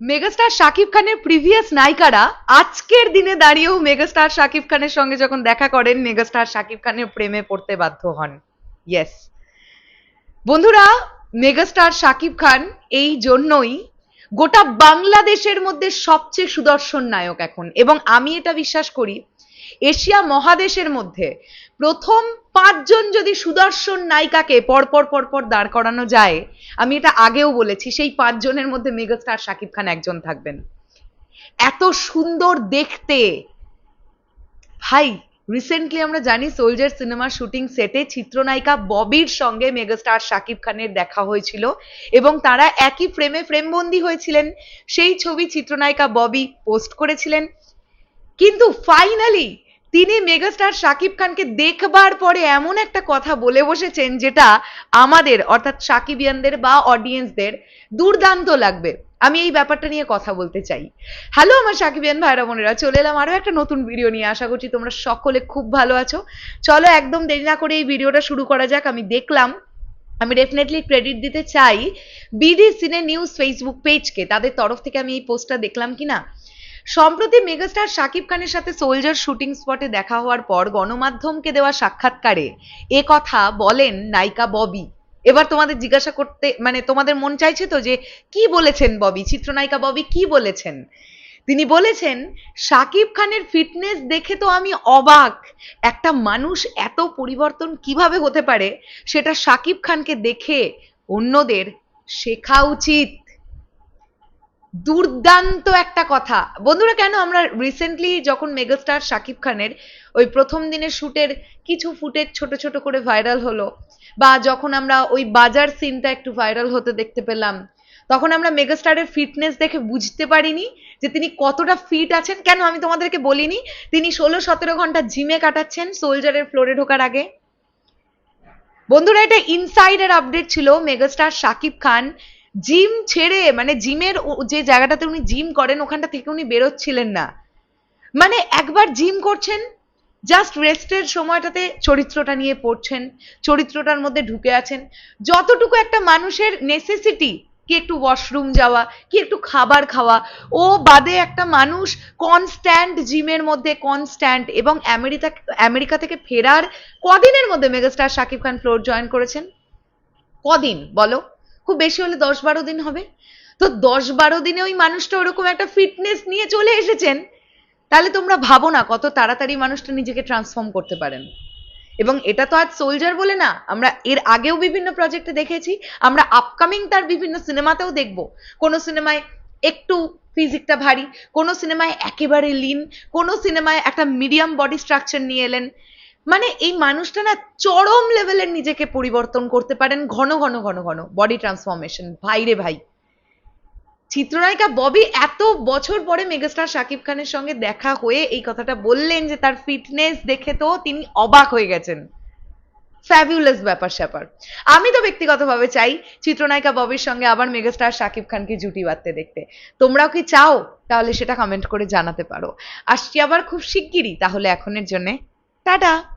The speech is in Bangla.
মেগাস্টার শাকিব খানের প্রিভিয়াস নায়িকারা আজকের দিনে দাঁড়িয়েও মেগাস্টার শাকিব খানের সঙ্গে যখন দেখা করেন মেগাস্টার শাকিব খানের প্রেমে পড়তে বাধ্য হন। ইয়েস বন্ধুরা মেগাস্টার শাকিব খান এই জন্যই গোটা বাংলাদেশের মধ্যে সবচেয়ে সুদর্শন নায়ক এখন। এবং আমি এটা বিশ্বাস করি, এশিয়া মহাদেশের মধ্যে প্রথম পাঁচজন যদি সুদর্শন নায়িকাকে পরপর পরপর দাঁড় করানো যায়, আমি এটা আগেও বলেছি, সেই পাঁচজনের মধ্যে মেগাস্টার শাকিব খান একজন থাকবেন। এত সুন্দর দেখতে। ভাই রিসেন্টলি আমরা জানি সোলজার সিনেমার শুটিং সেটে চিত্রনায়িকা ববির সঙ্গে মেগাস্টার শাকিব খানের দেখা হয়েছিল এবং তারা একই ফ্রেমে ফ্রেমবন্দি হয়েছিলেন। সেই ছবি চিত্রনায়িকা ববি পোস্ট করেছিলেন। কিন্তু ফাইনালি তিনি মেগাস্টার শাকিব খানকে দেখবার পরে এমন একটা কথা বলে বসেছেন যেটা আমাদের, অর্থাৎ সাকিবিয়ানদের বা অডিয়েন্সদের দুর্দান্ত লাগবে। আমি এই ব্যাপারটা নিয়ে কথা বলতে চাই। হ্যালো আমার সাকিবিয়ান ভাইরা বোনেরা, চলে এলাম আরও একটা নতুন ভিডিও নিয়ে। আশা করছি তোমরা সকলে খুব ভালো আছো। চলো একদম দেরি না করে এই ভিডিওটা শুরু করা যাক। আমি দেখলাম, আমি ডেফিনেটলি ক্রেডিট দিতে চাই বিডি সিনে নিউজ ফেসবুক পেজকে তাদের তরফ থেকে আমি এই পোস্টটা দেখলাম কিনা? সম্প্রতি মেগাস্টার শাকিব খানের সাথে সোলজার শুটিং স্পটে দেখা হওয়ার পর গণমাধ্যমকে দেওয়া সাক্ষাৎকারে এ কথা বলেন নায়িকা ববি। এবার তোমাদের জিজ্ঞাসা করতে মানে তোমাদের মন চাইছে তো যে কি বলেছেন ববি? চিত্রনায়িকা ববি কি বলেছেন? তিনি বলেছেন, শাকিব খানের ফিটনেস দেখে তো আমি অবাক। একটা মানুষ এত পরিবর্তন কীভাবে হতে পারে? সেটা শাকিব খানকে দেখে অন্যদের শেখা উচিত। দুর্দান্ত একটা কথা। বন্ধুরা, কেন আমরা রিসেন্টলি যখন মেগাস্টার শাকিব খানের ওই প্রথম দিনের শুটের কিছু ফুটেজ ছোট ছোট করে ভাইরাল হলো বা যখন আমরা ওই বাজার সিনটা একটু ভাইরাল হতে দেখতে পেলাম, তখন আমরা মেগাস্টারের ফিটনেস দেখে বুঝতে পারিনি যে তিনি কতটা ফিট আছেন। কেন আমি তোমাদেরকে বলিনি, তিনি ষোলো সতেরো ঘণ্টা জিমে কাটাচ্ছেন সোলজারের ফ্লোরে ঢোকার আগে। বন্ধুরা, এটা ইনসাইডের আপডেট ছিল মেগাস্টার শাকিব খান জিম ছেড়ে মানে জিমের যে জায়গাটাতে উনি জিম করেন, ওখানটা থেকে উনি বেরোচ্ছিলেন না। মানে একবার জিম করছেন, জাস্ট রেস্টের সময়টাতে চরিত্রটা নিয়ে পড়ছেন, চরিত্রটার মধ্যে ঢুকে আছেন। যতটুকু একটা মানুষের নেসেসিটি কি একটু ওয়াশরুম যাওয়া, কি একটু খাবার খাওয়া, ও বাদে একটা মানুষ কনস্ট্যান্ট জিমের মধ্যে কনস্ট্যান্ট এবং আমেরিকা আমেরিকা থেকে ফেরার কদিনের মধ্যে megastar Shakib Khan floor join করেছেন? কদিন, বলো? খুব বেশি হলে দশ বারো দিন হবে। তো দশ বারো দিনে ওই মানুষটা ওরকম একটা ফিটনেস নিয়ে চলে এসেছেন, তাহলে তোমরা ভাবো না কত তাড়াতাড়ি মানুষটা নিজেকে ট্রান্সফর্ম করতে পারেন। এবং এটা তো আজ সোলজার বলে না, আমরা এর আগেও বিভিন্ন প্রজেক্টে দেখেছি, আমরা আপকামিং তার বিভিন্ন সিনেমাতেও দেখব। কোনো সিনেমায় একটু ফিজিকটা ভারী, কোনো সিনেমায় একেবারে লিন কোনো সিনেমায় একটা মিডিয়াম বডি স্ট্রাকচার নিয়ে এলেন। মানে এই মানুষটা না চরম লেভেলের নিজেকে পরিবর্তন করতে পারেন ঘন ঘন ঘন ঘন বডি ট্রান্সফরমেশন ভাই রে ভাই। চিত্রনায়িকা ববি এত বছর পরে মেগাস্টার শাকিব খানের সঙ্গে দেখা হয়ে এই কথাটা বললেন যে তার ফিটনেস দেখে তো তিনি অবাক হয়ে গেছেন। ফ্যাবিউলাস ব্যাপার স্যাপার। আমি তো ব্যক্তিগতভাবে চাই চিত্রনায়িকা ববির সঙ্গে আবার মেগাস্টার শাকিব খানকে জুটি বাঁধতে দেখতে। তোমরাও কি চাও? তাহলে সেটা কমেন্ট করে জানাতে পারো। আসছি আবার খুব শিগগিরই তাহলে এখনের জন্যে। টাটা!